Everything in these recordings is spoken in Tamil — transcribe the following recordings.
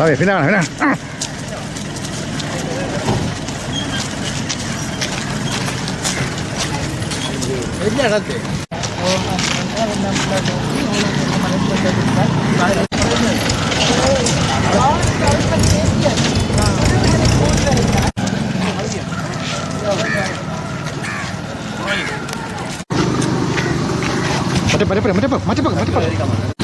Dale, final, final. Mati, mati, mati, mati, mati, mati, mati.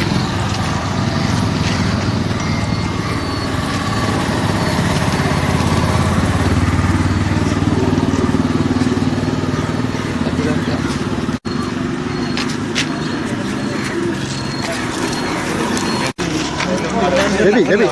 Devi, Devi.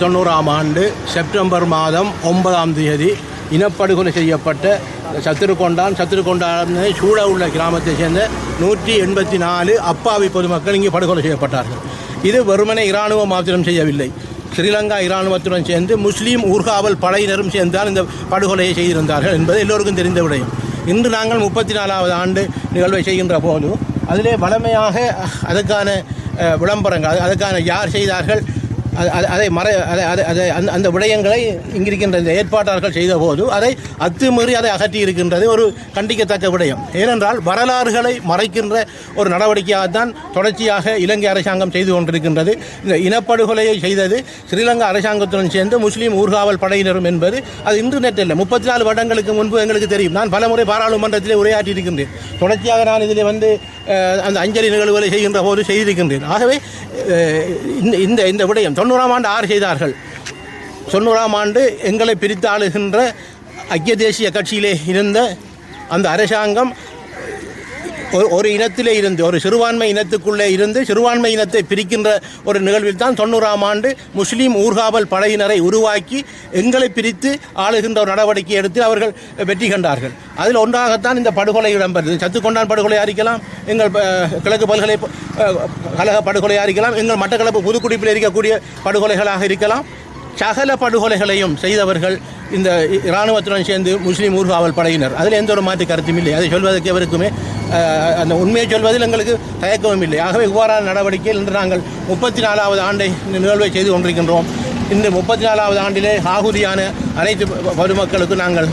தொண்ணூறாம் ஆண்டு செப்டம்பர் மாதம் ஒன்பதாம் தேதி இனப்படுகொலை செய்யப்பட்ட சத்திருக்கொண்டான். சத்திருக்கொண்டான் சூழ உள்ள கிராமத்தை சேர்ந்த நூற்றி எண்பத்தி நாலு அப்பாவி பொதுமக்கள் இங்கே படுகொலை செய்யப்பட்டார்கள். இது வெறுமனே இராணுவம் மாத்திரம் செய்யவில்லை. ஸ்ரீலங்கா இராணுவத்துடன் சேர்ந்து முஸ்லீம் ஊர்காவல் படையினரும் சேர்ந்தால் இந்த படுகொலையை செய்திருந்தார்கள் என்பது எல்லோருக்கும் தெரிந்த விடயம். இன்று நாங்கள் முப்பத்தி நாலாவது ஆண்டு நிகழ்வை செய்கின்ற போது அதிலே வளமையாக அதற்கான விளம்பரங்கள் அதுக்கான யார் செய்தார்கள் அது- அது- அதை மறை அதை அதை அதை அந்த அந்த விடயங்களை இங்கிருக்கின்ற இந்த ஏற்பாட்டாளர்கள் செய்த போது அதை அத்துமீறி அதை அகற்றி இருக்கின்றது ஒரு கண்டிக்கத்தக்க விடயம். ஏனென்றால் வரலாறுகளை மறைக்கின்ற ஒரு நடவடிக்கையாகத்தான் தொடர்ச்சியாக இலங்கை அரசாங்கம் செய்து கொண்டிருக்கின்றது. இந்த இனப்படுகொலையை செய்தது ஸ்ரீலங்கா அரசாங்கத்துடன் சேர்ந்து முஸ்லீம் ஊர்காவல் படையினரும் என்பது அது இன்டர்நெட் இல்லை முப்பத்தி நாலு வருடங்களுக்கு முன்பு எங்களுக்கு தெரியும். நான் பலமுறை பாராளுமன்றத்திலே உரையாற்றி இருக்கின்றேன். தொடர்ச்சியாக நான் இதில் வந்து அந்த அஞ்சலி நிகழ்வுகளை செய்கின்ற போது செய்திருக்கின்றேன். ஆகவே இந்த இந்த இந்த விடயம் தொண்ணூறாம் ஆண்டு ஆறு செய்தார்கள். தொண்ணூறாம் ஆண்டு எங்களை பிரித்து ஆளுகின்ற ஐக்கிய தேசிய கட்சியிலே இருந்த அந்த அரசாங்கம் ஒரு இனத்திலே இருந்து ஒரு சிறுபான்மை இனத்துக்குள்ளே இருந்து சிறுபான்மை இனத்தை பிரிக்கின்ற ஒரு நிகழ்வில் தான் தொண்ணூறாம் ஆண்டு முஸ்லீம் ஊர்காவல் படையினரை உருவாக்கி எங்களை பிரித்து ஆளுகின்ற ஒரு நடவடிக்கை எடுத்து அவர்கள் வெற்றி கண்டார்கள். அதில் ஒன்றாகத்தான் இந்த படுகொலை இடம்பெறுது. சத்துக்கொண்டான் படுகொலை அறிக்கலாம் எங்கள் கிழக்கு பல்கலை கழக படுகொலையாக இருக்கலாம் எங்கள் மட்டக்களப்பு புதுக்குடிப்பில் இருக்கக்கூடிய படுகொலைகளாக இருக்கலாம். சகல படுகொலைகளையும் செய்தவர்கள் இந்த இராணுவத்துடன் சேர்ந்து முஸ்லீம் ஊர்காவல் படையினர். அதில் எந்த ஒரு மாற்று கருத்தும் இல்லை. அதை சொல்வதற்கு எவருக்குமே அந்த உண்மையை சொல்வதில் எங்களுக்கு தயக்கமும் இல்லை. ஆகவே இவ்வாறான நடவடிக்கையில் இன்று நாங்கள் முப்பத்தி நாலாவது ஆண்டை இந்த நிகழ்வை செய்து கொண்டிருக்கின்றோம். இந்த முப்பத்தி நாலாவது ஆண்டிலே ஆகுதியான அனைத்து பொதுமக்களுக்கும் நாங்கள்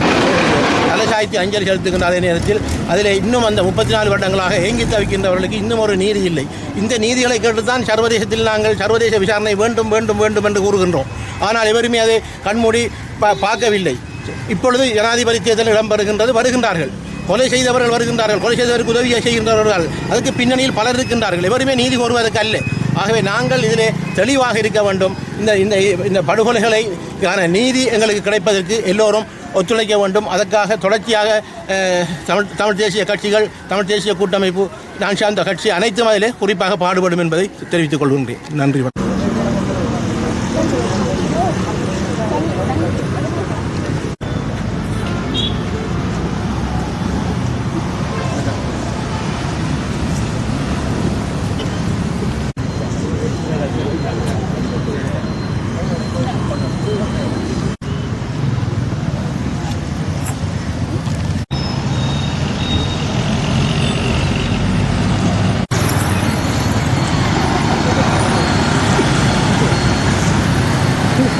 தலைசாய்த்து அஞ்சலி செலுத்துகின்ற அதே நேரத்தில் அதில் இன்னும் அந்த முப்பத்தி நாலு வருடங்களாக ஏங்கி தவிக்கின்றவர்களுக்கு இன்னும் ஒரு நீதி இல்லை. இந்த நீதிகளை கேட்டுத்தான் சர்வதேசத்தில் நாங்கள் சர்வதேச விசாரணை வேண்டும் வேண்டும் வேண்டும் என்று கூறுகின்றோம். ஆனால் எவருமே அதை கண்மூடி பா- பார்க்கவில்லை. இப்பொழுது ஜனாதிபதி தேர்தல் இடம்பெறுகின்றது வருகின்றார்கள். கொலை செய்தவர்கள் வருகின்றார்கள். கொலை செய்தவருக்கு உதவியை செய்கின்றவர்கள். அதுக்கு பின்னணியில் பலர் இருக்கின்றார்கள். எவருமே நீதி கோருவதற்கு அல்ல. ஆகவே நாங்கள் இதிலே தெளிவாக இருக்க வேண்டும். இந்த இந்த இந்த படுகொலைகளை நீதி எங்களுக்கு கிடைப்பதற்கு எல்லோரும் ஒத்துழைக்க வேண்டும். அதற்காக தொடர்ச்சியாக தமிழ் தமிழ் தேசிய கட்சிகள் தமிழ் தேசிய கூட்டமைப்பு நான் சார்ந்த கட்சி அனைத்தும் அதிலே குறிப்பாக பாடுபடும் என்பதை தெரிவித்துக் கொள்கின்றேன். நன்றி.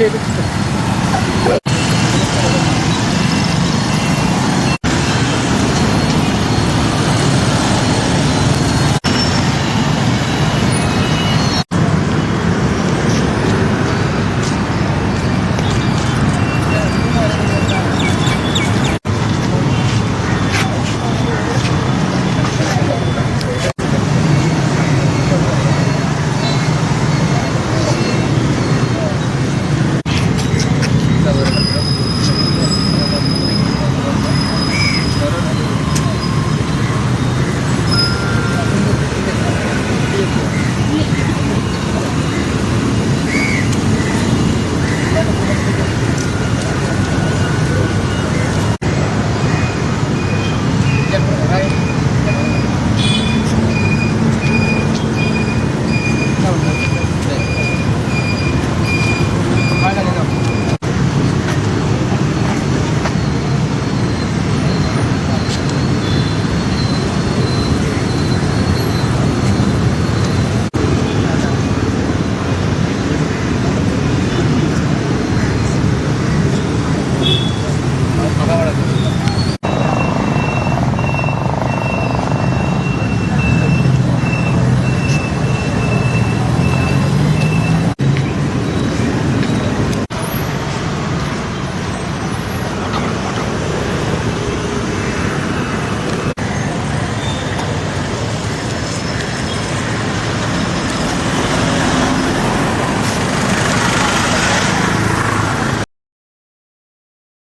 ചെയ്തിട്ടുണ്ട്